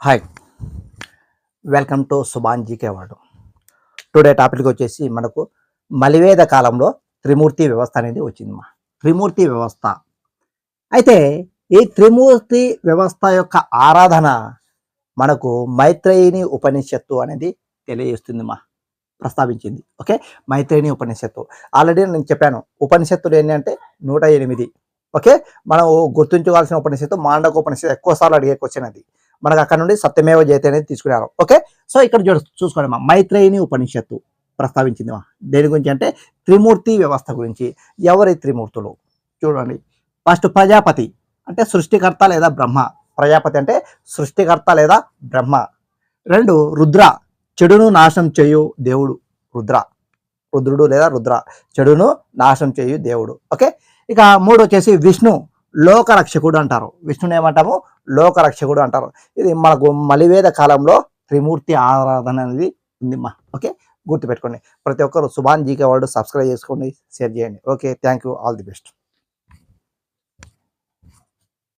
Hi. Welcome to Subhan GK వాడు today topic వచ్చేసి మనకు మలివేద కాలంలో త్రిమూర్తి వ్యవస్థ అనేది వచ్చిందమ్మా త్రిమూర్తి వ్యవస్థ. అయితే ఈ త్రిమూర్తి వ్యవస్థ యొక్క ఆరాధన మనకు మైత్రేయిని ఉపనిషత్తు అనేది తెలియజేస్తుందిమా ప్రస్తావించింది. ఓకే? మైత్రేయిని ఉపనిషత్తు. ఆల్రెడీ నేను చెప్పాను. ఉపనిషత్తులు ఏంటంటే నూట ఎనిమిది. ఓకే? మనం గుర్తుంచుకోవాల్సిన ఉపనిషత్తు మాండక ఉపనిషత్తు ఎక్కువ సార్లు అడిగే క్వశ్చన్ అది. మనకు అక్కడ నుండి సత్యమేవ జయతే అనేది తీసుకున్నారు ఓకే? సో ఇక్కడ చూడ చూసుకోండి మా మైత్రేయిని ఉపనిషత్తు ప్రస్తావించింది మా దేని గురించి అంటే త్రిమూర్తి వ్యవస్థ గురించి. ఎవరి త్రిమూర్తులు? చూడండి. ఫస్ట్ ప్రజాపతి. అంటే సృష్టికర్త లేదా బ్రహ్మ. ప్రజాపతి అంటే సృష్టికర్త లేదా బ్రహ్మ. రెండు రుద్ర. చెడును నాశనం చేయు దేవుడు రుద్ర. రుద్రుడు లేదా రుద్ర. చెడును నాశనం చేయు దేవుడు. ఓకే? ఇక మూడు వచ్చేసి విష్ణు. లోకరక్షకుడు అంటారు. విష్ణుని ఏమంటాము? లోకరక్షకుడు అంటారు. ఇది మనకు మలివేద కాలంలో త్రిమూర్తి ఆరాధన అనేది ఉంది మా ఓకే? గుర్తుపెట్టుకోండి. ప్రతి ఒక్కరు సుభాన్ జీకే వాళ్ళు సబ్స్క్రైబ్ చేసుకోండి షేర్ చేయండి. Okay thank you. All the best.